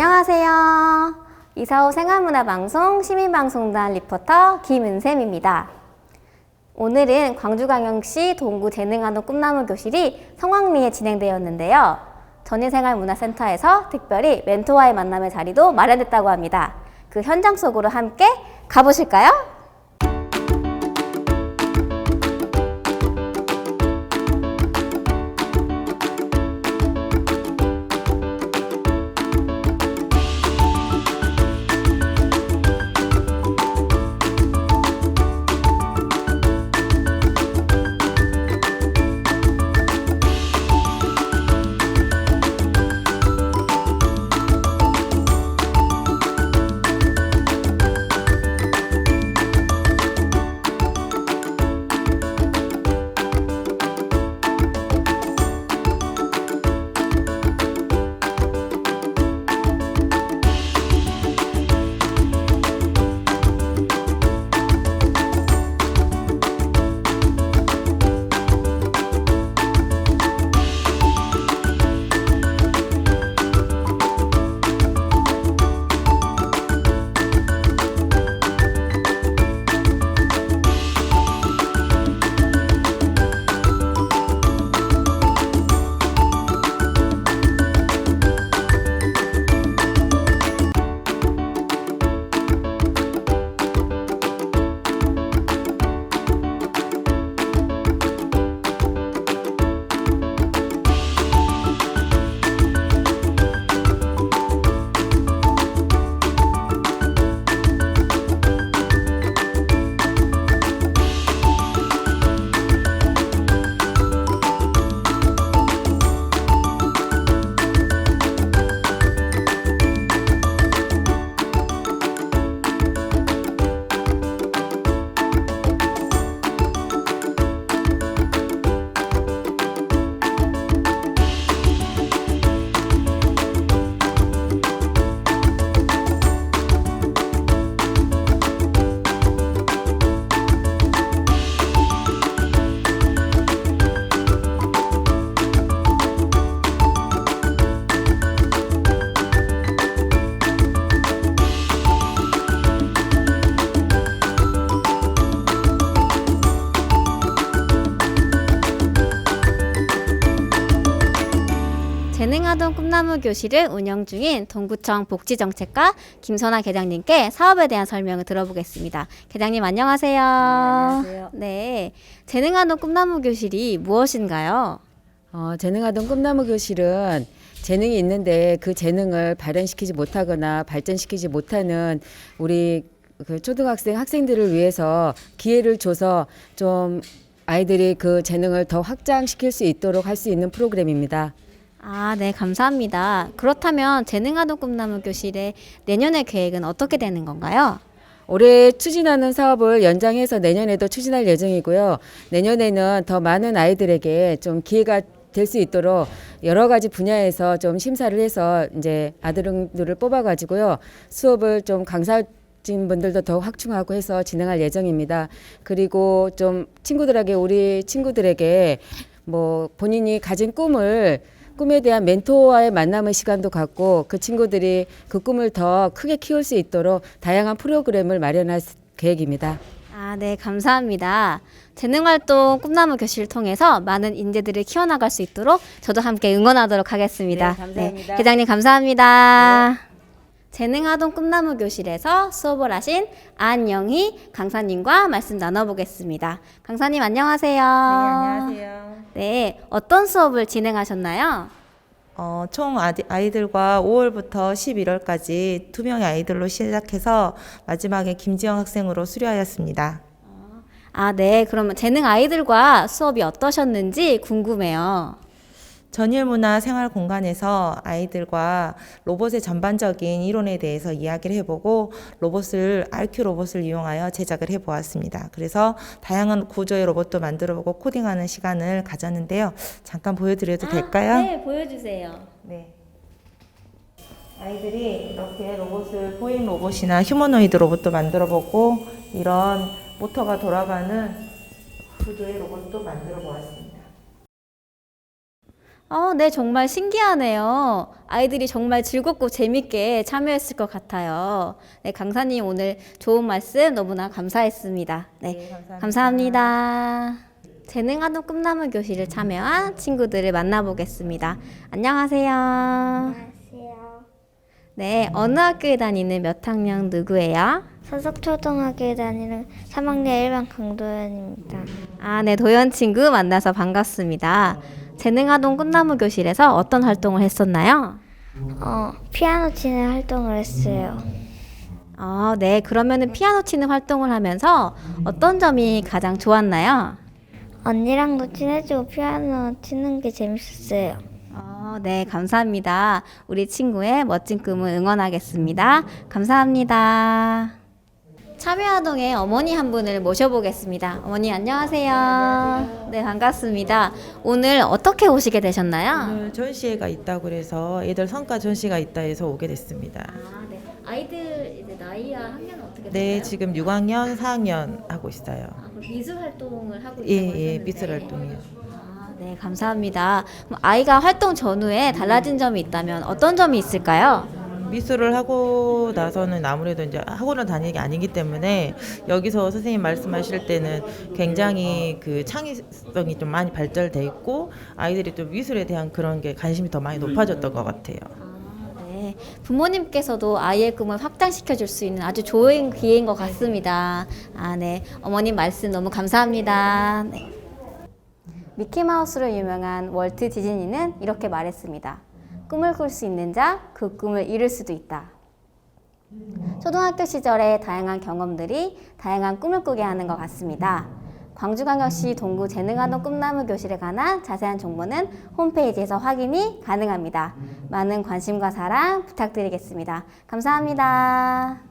안녕하세요. 이사호 생활문화방송 시민방송단 리포터 김은샘입니다. 오늘은 광주광역시 동구재능아동 꿈나무 교실이 성황리에 진행되었는데요. 전예생활문화센터에서 특별히 멘토와의 만남의 자리도 마련됐다고 합니다. 그 현장 속으로 함께 가보실까요? 재능아동 꿈나무 교실을 운영 중인 동구청 복지정책과 김선아 계장님께 사업에 대한 설명을 들어보겠습니다. 계장님 안녕하세요. 안녕하세요. 네, 재능아동 꿈나무 교실이 무엇인가요? 어, 재능아동 꿈나무 교실은 재능이 있는데 그 재능을 발현시키지 못하거나 발전시키지 못하는 우리 그 초등학생 학생들을 위해서 기회를 줘서 좀 아이들이 그 재능을 더 확장시킬 수 있도록 할 수 있는 프로그램입니다. 아, 네, 감사합니다. 그렇다면 재능아동 꿈나무 교실의 내년의 계획은 어떻게 되는 건가요? 올해 추진하는 사업을 연장해서 내년에도 추진할 예정이고요. 내년에는 더 많은 아이들에게 좀 기회가 될 수 있도록 여러 가지 분야에서 좀 심사를 해서 이제 아들들을 뽑아가지고요. 수업을 좀 강사 진 분들도 더 확충하고 해서 진행할 예정입니다. 그리고 좀 친구들에게 우리 친구들에게 뭐 본인이 가진 꿈을 꿈에 대한 멘토와의 만남의 시간도 갖고 그 친구들이 그 꿈을 더 크게 키울 수 있도록 다양한 프로그램을 마련할 계획입니다. 아, 네, 감사합니다. 재능활동 꿈나무 교실을 통해서 많은 인재들을 키워나갈 수 있도록 저도 함께 응원하도록 하겠습니다. 네, 감사합니다. 계장님 감사합니다. 재능아동 꿈나무 교실에서 수업을 하신 안영희 강사님과 말씀 나눠보겠습니다. 강사님 안녕하세요. 안녕하세요. 네, 어떤 수업을 진행하셨나요? 어, 총 아이들과 5월부터 11월까지 두 명의 아이들로 시작해서 마지막에 김지영 학생으로 수료하였습니다. 아, 네, 그러면 재능 아이들과 수업이 어떠셨는지 궁금해요. 전일문화 생활 공간에서 아이들과 로봇의 전반적인 이론에 대해서 이야기를 해보고 로봇을 RQ 로봇을 이용하여 제작을 해보았습니다. 그래서 다양한 구조의 로봇도 만들어보고 코딩하는 시간을 가졌는데요. 잠깐 보여드려도 될까요? 네, 보여주세요. 네. 아이들이 이렇게 로봇을 보잉 로봇이나 휴머노이드 로봇도 만들어 보고 이런 모터가 돌아가는 구조의 로봇도 만들어 보았습니다. 어, 네, 정말 신기하네요. 아이들이 정말 즐겁고 재밌게 참여했을 것 같아요. 네, 강사님 오늘 좋은 말씀 너무나 감사했습니다. 네, 감사합니다. 재능아동 꿈나무 교실을 참여한 친구들을 만나보겠습니다. 안녕하세요. 안녕하세요. 네, 어느 학교에 다니는 몇 학년 누구예요? 서석초등학교에 다니는 3학년 1반 강도현입니다. 아, 네, 도연 친구 만나서 반갑습니다. 재능아동 꿈나무 교실에서 어떤 활동을 했었나요? 어, 피아노 치는 활동을 했어요. 아, 네. 그러면은 피아노 치는 활동을 하면서 어떤 점이 가장 좋았나요? 언니랑도 친해지고 피아노 치는 게 재밌었어요. 어, 네. 감사합니다. 우리 친구의 멋진 꿈을 응원하겠습니다. 감사합니다. 참여아동의 어머니 한 분을 모셔보겠습니다. 어머니 안녕하세요. 네, 반갑습니다. 오늘 어떻게 오시게 되셨나요? 오늘 전시회가 있다고 그래서 애들 성과 전시가 있다 해서 오게 됐습니다. 아, 네. 아이들 이제 나이와 학년은 어떻게 네, 되나요? 지금 6학년, 4학년 하고 있어요. 아, 그럼 미술 활동을 하고 있다고 예, 예, 하셨는데. 미술 활동이요. 아, 네, 감사합니다. 그럼 아이가 활동 전후에 달라진 점이 있다면 어떤 점이 있을까요? 미술을 하고 나서는 아무래도 이제 학원을 다니는 게 아니기 때문에 여기서 선생님 말씀하실 때는 굉장히 그 창의성이 좀 많이 발달돼 있고 아이들이 또 미술에 대한 그런 게 관심이 더 많이 높아졌던 것 같아요. 아, 네. 부모님께서도 아이의 꿈을 확장시켜 줄 수 있는 아주 좋은 기회인 것 같습니다. 아, 네. 어머님 말씀 너무 감사합니다. 네. 미키마우스로 유명한 월트 디즈니는 이렇게 말했습니다. 꿈을 꿀 수 있는 자, 그 꿈을 이룰 수도 있다. 초등학교 시절의 다양한 경험들이 다양한 꿈을 꾸게 하는 것 같습니다. 광주광역시 동구 재능아동 꿈나무 교실에 관한 자세한 정보는 홈페이지에서 확인이 가능합니다. 많은 관심과 사랑 부탁드리겠습니다. 감사합니다.